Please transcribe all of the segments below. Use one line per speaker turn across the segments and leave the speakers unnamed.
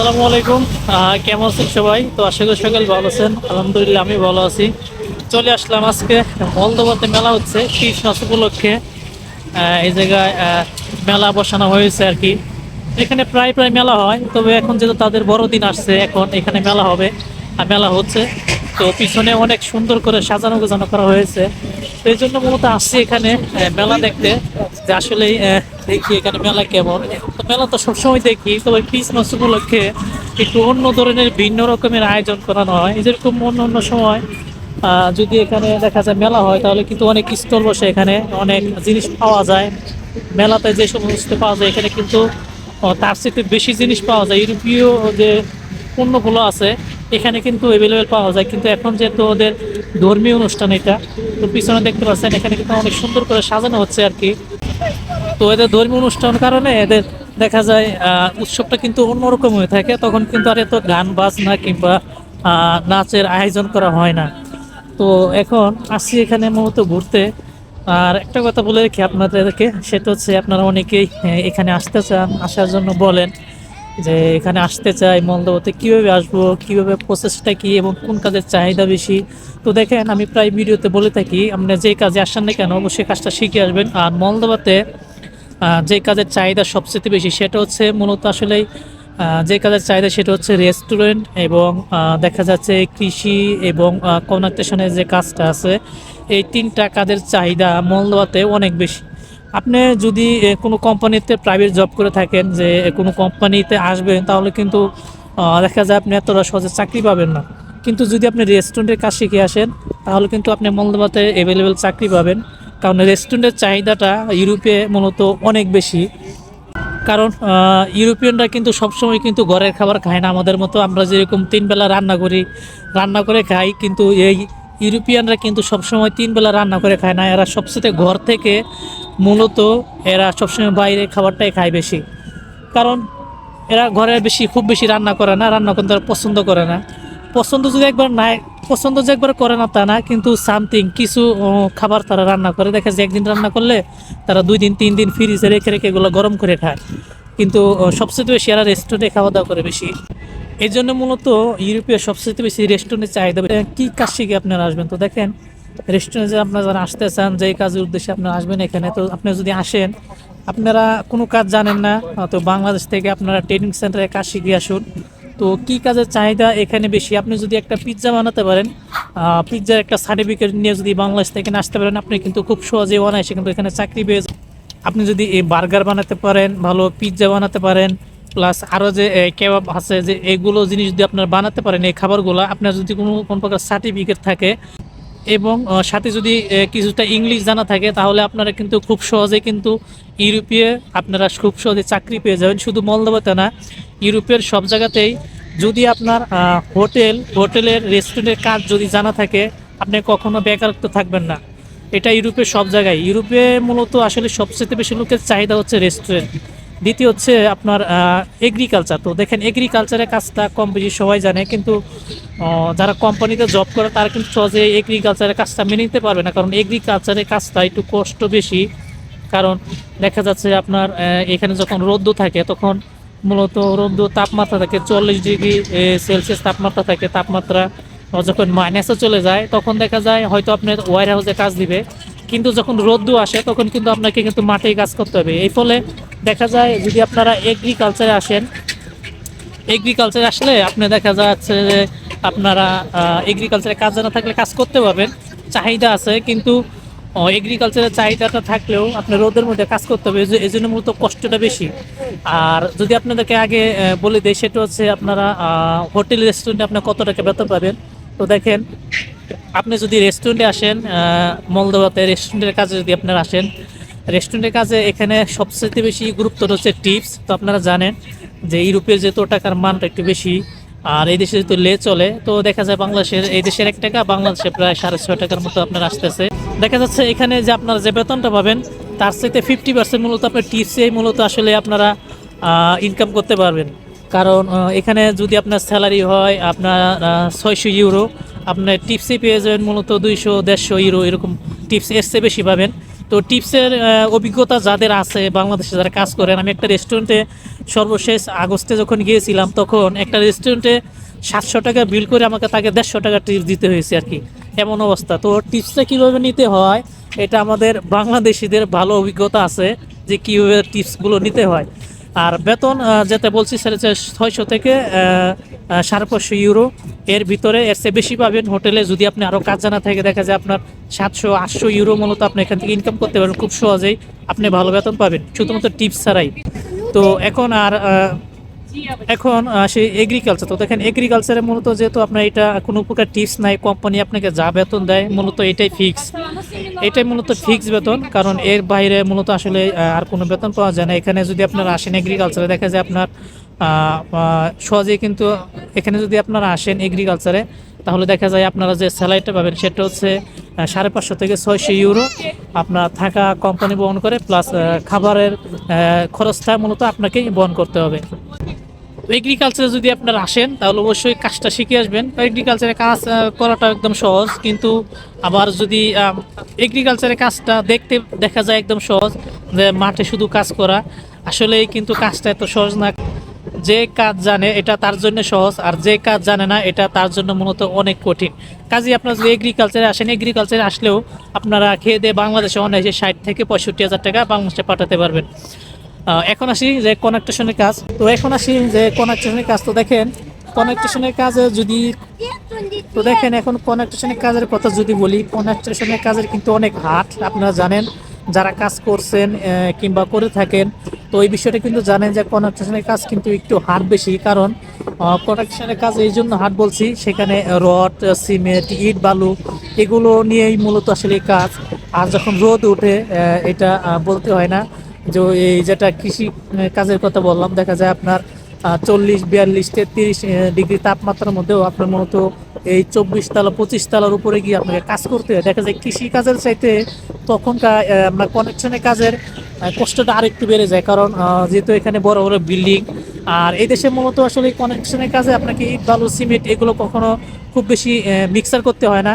আসসালামু আলাইকুম। কেমন আছেন সবাই? তো আশা করি সকাল ভালো আছেন। আলহামদুলিল্লাহ, আমি ভালো আছি। চলে আসলাম আজকে মলদোবাতে মেলা হচ্ছে মাস উপলক্ষে। এই জায়গায় মেলা বসানো হয়েছে আর কি। এখানে প্রায় প্রায় মেলা হয়, তবে এখন যেহেতু তাদের বড়দিন আসছে, এখন এখানে মেলা হবে আর মেলা হচ্ছে। তো পিছনে অনেক সুন্দর করে সাজানো গোছানো করা হয়েছে। এই জন্য মূলত আসছি এখানে মেলা দেখতে। যে আসলে দেখি এখানে মেলা কেমন। মেলা তো সবসময় দেখি, তবে ক্রিসমাস উপলক্ষে একটু অন্য ধরনের ভিন্ন রকমের আয়োজন করানো হয়। যেরকম অন্য অন্য সময় যদি এখানে দেখা যায় মেলা হয়, তাহলে কিন্তু অনেক স্টল বসে এখানে, অনেক জিনিস পাওয়া যায়। মেলাতে যে সমস্ত পাওয়া যায়, এখানে কিন্তু তার চেয়ে বেশি জিনিস পাওয়া যায়। ইউরোপীয় যে পণ্যগুলো আছে, এখানে কিন্তু অ্যাভেলেবেল পাওয়া যায়। কিন্তু এখন যেহেতু ওদের ধর্মীয় অনুষ্ঠান এটা, তো পিছনে দেখতে পাচ্ছেন, এখানে কিন্তু অনেক সুন্দর করে সাজানো হচ্ছে আর কি। তো এদের ধর্মীয় অনুষ্ঠান কারণে এদের দেখা যায় উৎসবটা কিন্তু অন্যরকম হয়ে থাকে, তখন কিন্তু আর এত গান, বাজনা কিংবা নাচের আয়োজন করা হয় না। তো এখন আসছি এখানে মূলত ঘুরতে। আর একটা কথা বলে রেখে আপনাদেরকে, সেটা হচ্ছে আপনারা অনেকেই এখানে আসতে চান, আসার জন্য বলেন যে এখানে আসতে চাই মন্দবতে কীভাবে আসব, কীভাবে প্রসেসটা কী এবং কোন কাজের চাহিদা বেশি? তো দেখেন, আমি প্রায় ভিডিওতে বলে থাকি, আপনি যে কাজে আসেন না কেন, অবশ্যই কাজটা শিখে আসবেন। আর মলদোবাতে যে কাজের চাহিদা সবচেয়ে বেশি সেটা হচ্ছে মূলত আসলেই আহ, যে কাজের চাহিদা সেটা হচ্ছে রেস্টুরেন্ট এবং দেখা যাচ্ছে কৃষি এবং কনস্ট্রাকশনের যে কাজটা আছে এই তিনটা কাজের চাহিদা মলদোয়াতে অনেক বেশি। আপনি যদি কোনো কোম্পানিতে প্রাইভেট জব করে থাকেন যে কোনো কোম্পানিতে আসবেন তাহলে কিন্তু দেখা যায় আপনি এতটা সহজে চাকরি পাবেন না। কিন্তু যদি আপনি রেস্টুরেন্টের কাজ শিখে আসেন তাহলে কিন্তু আপনি মলদোবাতে অ্যাভেলেবেল চাকরি পাবেন। কারণ রেস্টুরেন্টের চাহিদাটা ইউরোপে মূলত অনেক বেশি। কারণ ইউরোপিয়ানরা কিন্তু সবসময় কিন্তু ঘরের খাবার খায় না। আমাদের মতো আমরা যেরকম তিন বেলা রান্না করি, রান্না করে খাই, কিন্তু এই ইউরোপিয়ানরা কিন্তু সবসময় তিন বেলা রান্না করে খায় না। এরা সবচেয়ে ঘর থেকে মূলত এরা সবসময় বাইরে খাবারটাই খায় বেশি। কারণ, এরা ঘরে বেশি, খুব বেশি রান্না করে না, রান্না করতে পছন্দ করে না। পছন্দ যদি একবার নাই পছন্দ যে একবার করে না তা না, কিন্তু সামথিং কিছু খাবার তারা রান্না করে। দেখা যায় একদিন রান্না করলে তারা দুই দিন, তিন দিন ফ্রিজে রেখে রেখে এগুলো গরম করে খায়। কিন্তু সবচেয়ে বেশি এরা রেস্টুরেন্টে খাওয়া দাওয়া করে বেশি। এই জন্য মূলত ইউরোপীয় সবচেয়ে বেশি রেস্টুরেন্টের চাহিদা। কী কাজ শিখে আপনারা আসবেন? তো দেখেন রেস্টুরেন্টে আপনারা যারা আসতে চান, যেই কাজের উদ্দেশ্যে আপনারা আসবেন এখানে, তো আপনি যদি আসেন, আপনারা কোনো কাজ জানেন না তো বাংলাদেশ থেকে আপনারা ট্রেনিং সেন্টারে কাজ শিখে আসুন। তো কি কাজের চাহিদা এখানে বেশি? আপনি যদি একটা পিৎজা বানাতে পারেন পিৎজার একটা সার্টিফিকেট নিয়ে যদি বাংলাদেশ থেকে আসতে পারেন, আপনি কিন্তু খুব সহজে অনায়াসে কিন্তু এখানে চাকরি পেয়ে আপনি যদি এই বার্গার বানাতে পারেন, ভালো পিৎজা বানাতে পারেন প্লাস আরও যে কেবাব আছে, যে, এগুলো জিনিস যদি আপনার বানাতে পারেন, এই খাবারগুলো, আপনার যদি কোনো, কোন প্রকার সার্টিফিকেট থাকে এবং সাথে যদি কিছুটা ইংলিশ জানা থাকে, তাহলে আপনারা কিন্তু খুব সহজে কিন্তু ইউরোপে আপনারা খুব সহজে চাকরি পেয়ে যাবেন। শুধু মলদোবাতে না ইউরোপের সব জায়গাতেই যদি আপনার হোটেল, হোটেলের রেস্টুরেন্টের কাজ যদি জানা থাকে, আপনি কখনো বেকারত্ব থাকবেন না। এটা ইউরোপের সব জায়গায়। ইউরোপে মূলত আসলে সবচেয়ে বেশি লোকের চাহিদা হচ্ছে রেস্টুরেন্ট দ্বিতীয় হচ্ছে আপনার এগ্রিকালচার তো দেখেন এগ্রিকালচারের কাজটা কম বেশি সবাই জানে, কিন্তু যারা কোম্পানিতে জব করে, তারা কিন্তু সহজে এগ্রিকালচারের কাজটা মেনে নিতে পারবে না। কারণ এগ্রিকালচারের কাজটা একটু কষ্ট বেশি। কারণ দেখা যাচ্ছে আপনার এখানে যখন রোদ্দ থাকে, তখন মূলত রোদ্দ তাপমাত্রা থাকে চল্লিশ ডিগ্রি সেলসিয়াস তাপমাত্রা থাকে, তাপমাত্রা যখন মাইনাসে চলে যায়, তখন দেখা যায় হয়তো আপনার ওয়ার হাউসে কাজ দিবে, কিন্তু যখন রোদ্দু আসে, তখন কিন্তু আপনাকে কিন্তু মাঠেই কাজ করতে হবে। এই ফলে দেখা যায় যদি আপনারা এগ্রিকালচারে আসেন এগ্রিকালচারে আসলে আপনি দেখা যাচ্ছে যে আপনারা এগ্রিকালচারে কাজ না থাকলে কাজ করতে পারবেন, চাহিদা আছে, কিন্তু এগ্রিকালচারের চাহিদাটা থাকলেও আপনার রোদের মধ্যে কাজ করতে হবে এই জন্য মূলত কষ্টটা বেশি। আর যদি আপনাদেরকে আগে বলে দিই, সেটা হচ্ছে আপনারা হোটেল রেস্টুরেন্টে আপনার কত টাকা বেতন পাবেন? তো দেখেন, আপনি যদি রেস্টুরেন্টে আসেন মলদোয়াতে রেস্টুরেন্টের কাজে যদি আপনারা আসেন রেস্টুরেন্টের কাজে এখানে সবচেয়ে বেশি গুরুত্ব হচ্ছে টিপস তো আপনারা জানেন যে ইউরোপের যেহেতু টাকার মানটা একটু বেশি আর এই দেশে যেহেতু লে চলে, তো দেখা যায় বাংলাদেশের, এই দেশের এক টাকা, বাংলাদেশে প্রায় সাড়ে ছয় টাকার মতো আপনার আসতেছে। দেখা যাচ্ছে এখানে যে আপনারা যে বেতনটা পাবেন, তার সাথে ফিফটি পার্সেন্ট মূলত আপনার টিপসেই মূলত আসলে আপনারা ইনকাম করতে পারবেন। কারণ এখানে যদি আপনার স্যালারি হয়, আপনার ছয়শো ইউরো আপনার টিপসে পেয়ে যাবেন মূলত দুইশো, দেড়শো ইউরো এরকম টিপস চেয়ে বেশি পাবেন। তো টিপসের অভিজ্ঞতা যাদের আছে, বাংলাদেশে যারা কাজ করেন, আমি একটা রেস্টুরেন্টে সর্বশেষ আগস্টে যখন গিয়েছিলাম, তখন একটা রেস্টুরেন্টে সাতশো টাকা বিল করে আমাকে তাকে দেড়শো টাকা টিপস দিতে হয়েছে আর কি। এমন অবস্থা। তো টিপসটা কীভাবে নিতে হয়, এটা আমাদের বাংলাদেশিদের ভালো অভিজ্ঞতা আছে যে কীভাবে টিপসগুলো নিতে হয়। আর বেতন যেটা বলছি ছয়শো থেকে সাড়ে পাঁচশো ইউরো। এর ভিতরে, এর চেয়ে বেশি পাবেন হোটেলে যদি আপনি আরও কাজ জানা থাকে দেখা যায় আপনার সাতশো, আটশো ইউরো মূলত আপনি এখান থেকে ইনকাম করতে পারেন খুব সহজেই আপনি ভালো বেতন পাবেন, শুধুমাত্র টিপস ছাড়াই। তো এখন আর এখন আসে এগ্রিকালচার তো দেখেন এগ্রিকালচারে মূলত যেহেতু আপনার এটা কোনো প্রকার টিপস নাই কোম্পানি আপনাকে যা বেতন দেয়, মূলত এটাই ফিক্স এটাই মূলত ফিক্স বেতন, কারণ এর বাইরে মূলত আসলে আর কোনো বেতন পাওয়া যায় না। এখানে যদি আপনারা আসেন এগ্রিকালচারে দেখা যায় আপনার সহজেই কিন্তু এখানে যদি আপনারা আসেন এগ্রিকালচারে তাহলে দেখা যায় আপনারা যে স্যালারিটা পাবেন সেটা হচ্ছে সাড়ে পাঁচশো থেকে ছয়শো ইউরো আপনার থাকা কোম্পানি বহন করে প্লাস খাবারের খরচটা মূলত আপনাকেই বহন করতে হবে। এগ্রিকালচারে যদি আপনারা আসেন, তাহলে অবশ্যই কাজটা শিখে আসবেন। এগ্রিকালচারে কাজ করাটা একদম সহজ, কিন্তু আবার যদি এগ্রিকালচারের কাজটা দেখতে, দেখা যায় একদম সহজ, যে মাঠে শুধু কাজ করা আসলে কিন্তু কাজটা এত সহজ না। যে কাজ জানে, এটা তার জন্য সহজ, আর যে কাজ জানে না, এটা তার জন্য মূলত অনেক কঠিন। কাজে আপনারা যদি এগ্রিকালচারে আসেন এগ্রিকালচারে আসলেও আপনারা খেয়ে দিয়ে বাংলাদেশে অনায়াসে ষাট থেকে পঁয়ষট্টি হাজার টাকা বাংলাদেশে পাঠাতে পারবেন। এখন আসি যে কনেকটেশনের কাজ। তো এখন আসি যে কনেকটেশনের কাজ। তো দেখেন কনেকটেশনের কাজে যদি তো দেখেন, এখন কনেকটেশনের কাজের কথা যদি বলি কনেকটেশনের কাজের কিন্তু অনেক হাট আপনারা জানেন, যারা কাজ করছেন কিংবা করে থাকেন, তো এই বিষয়টা কিন্তু জানেন যে কনেকটেশনের কাজ কিন্তু একটু হাট বেশি। কারণ কনেকটেশনের কাজ এই জন্য হাট বলছি, সেখানে রড সিমেন্ট ইট, বালু, এগুলো নিয়েই মূলত আসলে কাজ। আর যখন রোদ ওঠে এটা বলতে হয় না। যে এই যেটা কৃষি কাজের কথা বললাম, দেখা যায় আপনার চল্লিশ, বিয়াল্লিশ, তেত্রিশ ডিগ্রি তাপমাত্রার মধ্যেও আপনার মূলত এই চব্বিশ তালা, পঁচিশ তালার উপরে গিয়ে আপনাকে কাজ করতে হয়। দেখা যায় কৃষি কাজের চাইতে তখনকার আপনার কনেকশনের কাজের কষ্টটা আরেকটু বেড়ে যায়। কারণ যেহেতু এখানে বড় বড় বিল্ডিং, আর এই দেশে মূলত আসলে কনেকশনের কাজে আপনাকে ইট, বালু, সিমেন্ট এগুলো কখনো খুব বেশি মিক্সার করতে হয় না।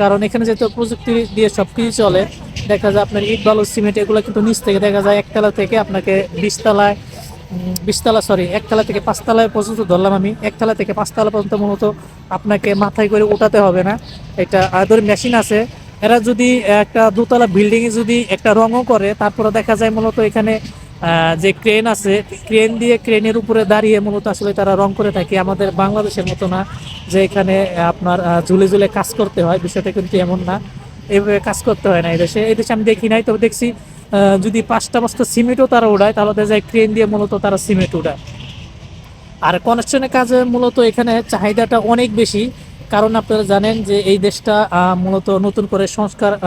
কারণ এখানে যেহেতু প্রযুক্তি দিয়ে সব কিছু চলে দেখা যায় আপনার ইট, বালু, সিমেন্ট, এগুলো কিন্তু নিচ থেকে দেখা যায় একতলা থেকে আপনাকে বিশতলায় বিশতলা সরি একতলা থেকে পাঁচতলায় পর্যন্ত ধরলাম আমি একতলা থেকে পাঁচতলা পর্যন্ত মূলত আপনাকে মাথায় করে উঠাতে হবে না। এটা আদর মেশিন আছে। এরা যদি একটা দোতলা বিল্ডিংয়ে যদি একটা রঙও করে, তারপরে দেখা যায় মূলত এখানে যে ক্রেন আছে, ক্রেন দিয়ে ক্রেনের উপরে দাঁড়িয়ে মূলত আসলে তারা রং করে থাকে। আমাদের বাংলাদেশের মতো না যে এখানে আপনার ঝুলে ঝুলে কাজ করতে হয়, বিষয়টা কিন্তু এমন না। এইভাবে কাজ করতে হয় না এই দেশে। এই দেশে আমি দেখি নাই তবে দেখছি যদি পাঁচটা পাঁচটা সিমেন্টও তারা উড়ায়, তাহলে দেখা যায় ক্রেন দিয়ে মূলত তারা সিমেন্ট উড়ায়। আর কনস্ট্রাকশনের কাজে মূলত এখানে চাহিদাটা অনেক বেশি। কারণ আপনারা জানেন যে এই দেশটা মূলত নতুন করে সংস্কার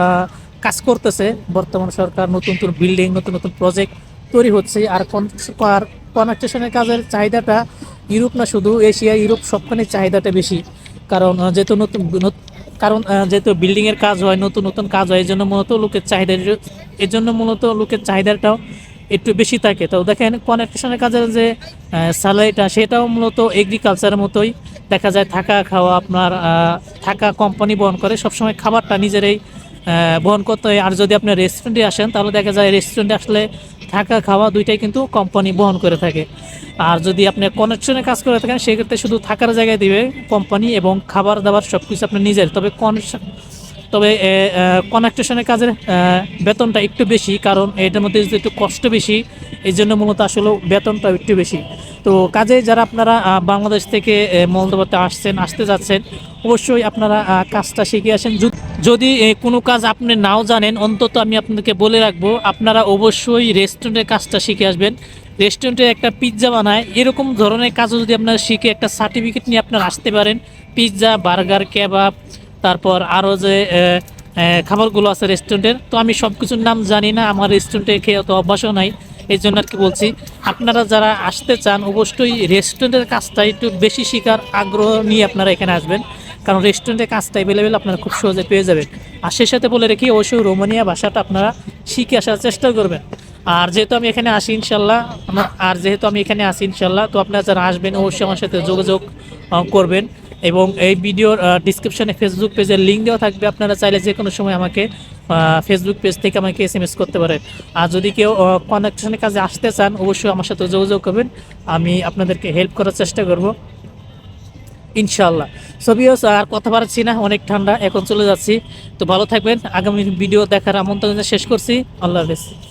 কাজ করতেছে। বর্তমান সরকার নতুন নতুন বিল্ডিং নতুন নতুন প্রজেক্ট তৈরি হচ্ছে। আর কনস্ট্রাকশনের কাজের চাহিদাটা ইউরোপ না, শুধু এশিয়া, ইউরোপ সবখানে চাহিদাটা বেশি। কারণ যেহেতু নতুন নত- কারণ যেহেতু বিল্ডিংয়ের কাজ হয়, নতুন নতুন কাজ হয় এই জন্য মূলত লোকের চাহিদা এর জন্য মূলত লোকের চাহিদাটাও একটু বেশি থাকে। তো দেখেন কনেকশনের কাজের যে স্যালারিটা সেটাও মূলত এগ্রিকালচারের মতোই। দেখা যায় থাকা খাওয়া আপনার থাকা কোম্পানি বহন করে, সবসময় খাবারটা নিজেরাই বহন করতে হয়। আর যদি আপনি রেস্টুরেন্টে আসেন, তাহলে দেখা যায় রেস্টুরেন্টে আসলে থাকা খাওয়া দুইটাই কিন্তু কোম্পানি বহন করে থাকে। আর যদি আপনি কনেকশনে কাজ করে থাকেন, সেক্ষেত্রে শুধু থাকার জায়গায় দিবে কোম্পানি এবং খাবার দাবার সব কিছু আপনি নিজের। তবে কনেকশন তবে কনেকটেশনের কাজের বেতনটা একটু বেশি, কারণ এটার মধ্যে যদি একটু কষ্ট বেশি এই জন্য মূলত আসলে বেতনটা একটু বেশি। তো কাজে যারা আপনারা বাংলাদেশ থেকে মলদোবাতে আসছেন, আসতে যাচ্ছেন, অবশ্যই আপনারা কাজটা শিখে আসেন। যদি- কোনো কাজ আপনি নাও জানেন, অন্তত আমি আপনাদেরকে বলে রাখব, আপনারা অবশ্যই রেস্টুরেন্টের কাজটা শিখে আসবেন। রেস্টুরেন্টে একটা পিৎজা বানায়, এরকম ধরনের কাজও যদি আপনারা শিখে একটা সার্টিফিকেট নিয়ে আপনারা আসতে পারেন, পিৎজা, বার্গার, কেবাব, তারপর আরও যে খাবারগুলো আছে রেস্টুরেন্টের, তো আমি সব কিছুর নাম জানি না, আমার রেস্টুরেন্টে খেয়ে অত অভ্যাসও নাই এই জন্য আর কি বলছি, আপনারা যারা আসতে চান, অবশ্যই রেস্টুরেন্টের কাজটা একটু বেশি শেখার আগ্রহ নিয়ে আপনারা এখানে আসবেন। কারণ রেস্টুরেন্টে কাজটা অ্যাভেলেবেল আপনারা খুব সহজে পেয়ে যাবেন। আর সে সাথে বলে রেখি, অবশ্যই রোমানিয়া ভাষাটা আপনারা শিখে আসার চেষ্টা করবেন। আর যেহেতু আমি এখানে আসি ইনশাল্লাহ আমার আর যেহেতু আমি এখানে আসি ইনশাল্লাহ তো আপনারা যারা আসবেন, অবশ্যই আমার সাথে যোগাযোগ করবেন। এবং এই ভিডিওর ডিসক্রিপশনে ফেসবুক পেজের লিঙ্ক দেওয়া থাকবে। আপনারা চাইলে যে কোনো সময় আমাকে ফেসবুক পেজ থেকে আমাকে এস এম এস করতে পারেন। আর যদি কেউ কানেকশনের কাজে আসতে চান, অবশ্যই আমার সাথে যোগাযোগ করবেন। আমি আপনাদেরকে হেল্প করার চেষ্টা করব। ইনশাল্লাহ সবিওস আর কথা বাড়াচ্ছি না, অনেক ঠান্ডা, এখন চলে যাচ্ছি। তো ভালো থাকবেন, আগামী ভিডিও দেখার আমন্ত্রণ শেষ করছি, আল্লাহ হাফেজ।